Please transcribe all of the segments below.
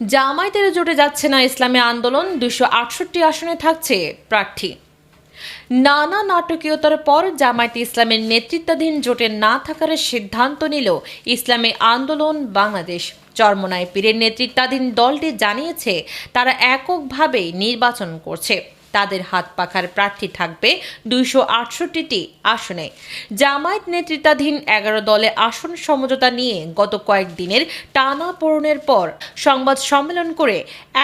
জামায়াতের জোটে যাচ্ছে না ইসলামী আন্দোলন দুশো আটষট্টি আসনে থাকছে প্রার্থী। নানা নাটকীয়তার পর জামায়াতে ইসলামের নেতৃত্বাধীন জোটে না থাকার সিদ্ধান্ত নিল ইসলামী আন্দোলন বাংলাদেশ। চরমনায় পীরের নেতৃত্বাধীন দলটি জানিয়েছে, তারা এককভাবে নির্বাচন করছে। তাদের হাত পাখার প্রার্থী থাকবে দুইশো আসনে। জামায়াত নেতৃত্বাধীন এগারো দলে আসন সমঝোতা নিয়ে গত কয়েকদিনের টানা পূরণের পর সংবাদ সম্মেলন করে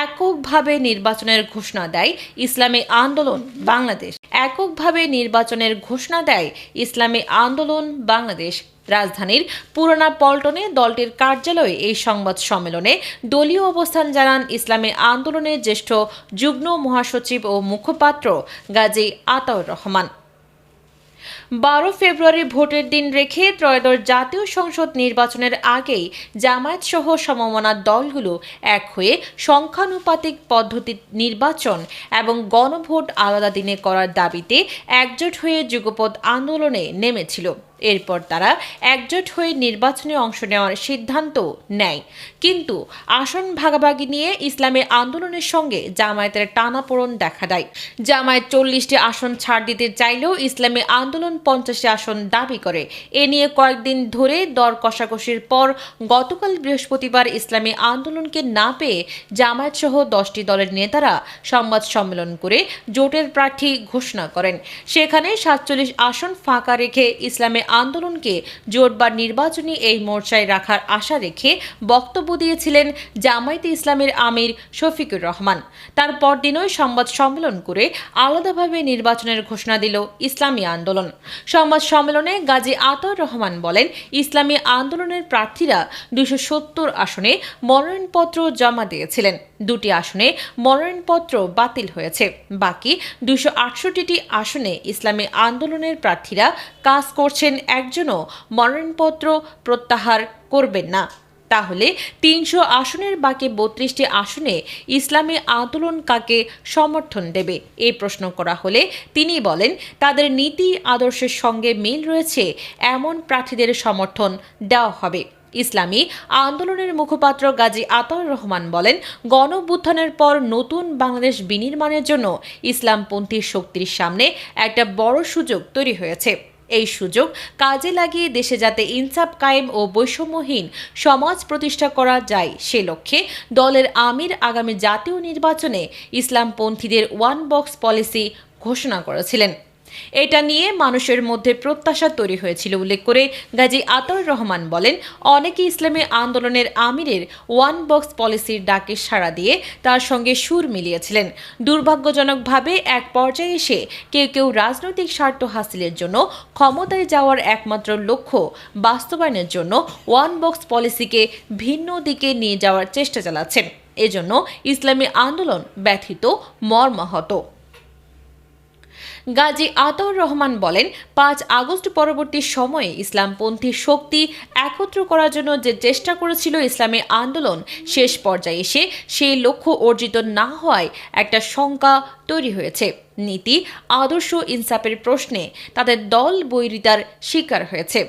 এককভাবে নির্বাচনের ঘোষণা দেয় ইসলামী আন্দোলন বাংলাদেশ। এককভাবে নির্বাচনের ঘোষণা দেয় ইসলামী আন্দোলন বাংলাদেশ। রাজধানীর পুরানা পল্টনে দলটির কার্যালয়ে এই সংবাদ সম্মেলনে দলীয় অবস্থান জানান ইসলামী আন্দোলনের জ্যেষ্ঠ যুগ্ম মহাসচিব ও মুখপাত্র গাজী আতাউর রহমান। বারো ফেব্রুয়ারি ভোটের দিন রেখে ত্রয়োদশ জাতীয় সংসদ নির্বাচনের আগেই জামায়াত সহ সমমনা দলগুলো এক হয়ে সংখ্যানুপাতিক পদ্ধতি নির্বাচন এবং গণভোট আলাদা দিনে করার দাবিতে একজোট হয়ে যুগপৎ আন্দোলনে নেমেছিল। এরপর তারা একজোট হয়ে নির্বাচনে অংশ নেওয়ার সিদ্ধান্ত নেয়। কিন্তু আসন ভাগাভাগি নিয়ে ইসলামী আন্দোলনের সঙ্গে জামায়াতের টানাপোড়ন দেখা দেয়। জামায়াত চল্লিশটি আসন ছাড় দিতে চাইলেও ইসলামী আন্দোলন পঞ্চাশটি আসন দাবি করে। এ নিয়ে কয়েকদিন ধরে দর কষাকষির পর গতকাল বৃহস্পতিবার ইসলামী আন্দোলনকে না পেয়ে জামায়াত সহ দশটি দলের নেতারা সংবাদ সম্মেলন করে জোটের প্রার্থী ঘোষণা করেন। সেখানে সাতচল্লিশ আসন ফাঁকা রেখে ইসলামী আন্দোলনকে জোট বা নির্বাচনী এই মোর্চায় রাখার আশা রেখে বক্তব্য দিয়েছিলেন জামায়াতে ইসলামের আমির শফিকুর রহমান। তার পরদিনই সংবাদ সম্মেলন করে আলাদাভাবে নির্বাচনের ঘোষণা দিল ইসলামী আন্দোলন। সংবাদ সম্মেলনে গাজী আতর রহমান বলেন, ইসলামী আন্দোলনের প্রার্থীরা দুশো সত্তর আসনে মনোনয়নপত্র জমা দিয়েছিলেন। দুটি আসনে মনোনয়নপত্র বাতিল হয়েছে। বাকি দুশো আটষট্টিটি আসনে ইসলামী আন্দোলনের প্রার্থীরা কাজ করছেন, একজনও মনোনয়নপত্র প্রত্যাহার করবেন না। তাহলে তিনশো আসনের বাকি বত্রিশটি আসনে ইসলামী আন্দোলন কাকে সমর্থন দেবে? এই প্রশ্ন করা হলে তিনি বলেন, তাদের নীতি, আদর্শের সঙ্গে মিল রয়েছে, এমন প্রার্থীদের সমর্থন দেওয়া হবে। ইসলামী আন্দোলনের মুখপাত্র গাজী আতাউর রহমান বলেন গণভ্যুত্থানের পর নতুন বাংলাদেশ বিনির্মাণের জন্য ইসলামপন্থী শক্তির সামনে একটা বড় সুযোগ তৈরি হয়েছে। এই সুযোগ কাজে লাগিয়ে দেশে যাতে ইনসাফ কায়েম ও বৈষম্যহীন সমাজ প্রতিষ্ঠা করা যায়, সে লক্ষ্যে দলের আমির আগামী জাতীয় নির্বাচনে ইসলামপন্থীদের ওয়ান বক্স পলিসি ঘোষণা করেছিলেন। এটা নিয়ে মানুষের মধ্যে প্রত্যাশা তৈরি হয়েছিল উল্লেখ করে গাজী আতর রহমান বলেন অনেকে ইসলামী আন্দোলনের আমিরের ওয়ান বক্স পলিসির ডাকে সাড়া দিয়ে তার সঙ্গে সুর মিলিয়েছিলেন। দুর্ভাগ্যজনকভাবে এক পর্যায়ে এসে কেউ কেউ রাজনৈতিক স্বার্থ হাসিলের জন্য ক্ষমতায় যাওয়ার একমাত্র লক্ষ্য বাস্তবায়নের জন্য ওয়ান বক্স পলিসিকে ভিন্ন দিকে নিয়ে যাওয়ার চেষ্টা চালাচ্ছেন। এজন্য ইসলামী আন্দোলন ব্যথিত, মর্মাহত। গাজী আতর রহমান বলেন, পাঁচ আগস্ট পরবর্তী সময়ে ইসলামপন্থী শক্তি একত্র করার জন্য যে চেষ্টা করেছিল ইসলামের আন্দোলন, শেষ পর্যায়ে এসে সেই লক্ষ্য অর্জিত না হওয়ায় একটা শঙ্কা তৈরি হয়েছে। নীতি আদর্শ ইনসাফের প্রশ্নে তাদের দল বৈরিতার শিকার হয়েছে।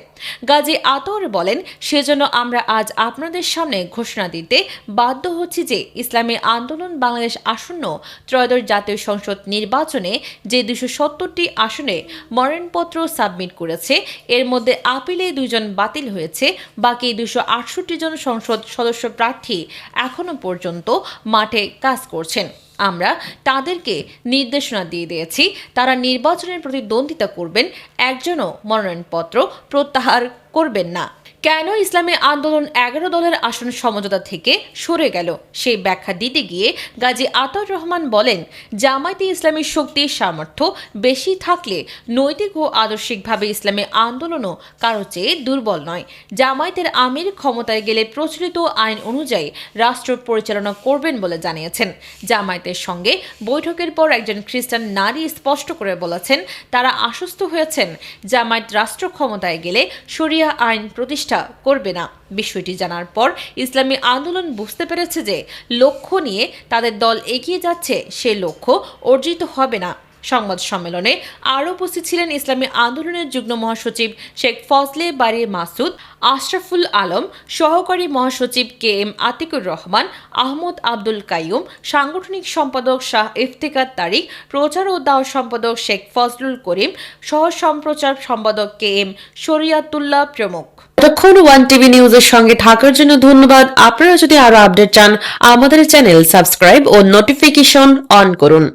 গাজী আতর বলেন, সেজন্য আমরা আজ আপনাদের সামনে ঘোষণা দিতে বাধ্য হচ্ছি যে ইসলামী আন্দোলন বাংলাদেশ আসন্ন ত্রয়োদশ জাতীয় সংসদ নির্বাচনে যে দুশো সত্তরটি আসনে মনোনয়নপত্র সাবমিট করেছে, এর মধ্যে আপিলে দুজন বাতিল হয়েছে, বাকি দুশো আটষট্টি জন সংসদ সদস্য প্রার্থী এখনও পর্যন্ত মাঠে কাজ করছেন। আমরা তাদেরকে নির্দেশনা দিয়ে দিয়েছি। তারা নির্বাচনের প্রতিদ্বন্দ্বিতা করবেন একজনও মনোনয়নপত্র প্রত্যাহার করবেন না। কেন ইসলামী আন্দোলন এগারো দলের আসন সমঝোতা থেকে সরে গেল? সেই ব্যাখ্যা দিতে গিয়ে গাজী আতর রহমান বলেন, জামায়াতে ইসলামী শক্তির সামর্থ্য বেশি থাকলে নৈতিক ও আদর্শিকভাবে ইসলামী আন্দোলনও কারও চেয়ে দুর্বল নয়। জামায়াতের আমির ক্ষমতায় গেলে প্রচলিত আইন অনুযায়ী রাষ্ট্র পরিচালনা করবেন বলে জানিয়েছেন। জামায়াতের সঙ্গে বৈঠকের পর একজন খ্রিস্টান নারী স্পষ্ট করে বলেছেন, তারা আশ্বস্ত হয়েছেন, জামায়াত রাষ্ট্র ক্ষমতায় গেলে শরিয়া আইন প্রতিষ্ঠা করবে না। বিষয়টি জানার পর ইসলামী আন্দোলন বুঝতে পেরেছে যে লক্ষ্য নিয়ে তাদের দল এগিয়ে যাচ্ছে, সে লক্ষ্য অর্জিত হবে না। সংবাদ সম্মেলনে আরও উপস্থিত ছিলেন ইসলামী আন্দোলনের যুগ্ম মহাসচিব শেখ ফজলে বাড়ি মাসুদ, আশরাফুল আলম, সহকারী মহাসচিব কে এম আতিকুর রহমান, আহমদ আব্দুল কাইয়ুম, সাংগঠনিক সম্পাদক শাহ ইফতেকার তারিক, প্রচার ও দাওয়া সম্পাদক শেখ ফজলুল করিম, সহ সম্প্রচার সম্পাদক কে এম শরিয়াতুল্লাহ প্রমুখ। এতক্ষণ ওয়ান টিভি নিউজের সঙ্গে থাকার জন্য ধন্যবাদ। আপনারা যদি আরও আপডেট চান, আমাদের চ্যানেল সাবস্ক্রাইব ও নোটিফিকেশন অন করুন।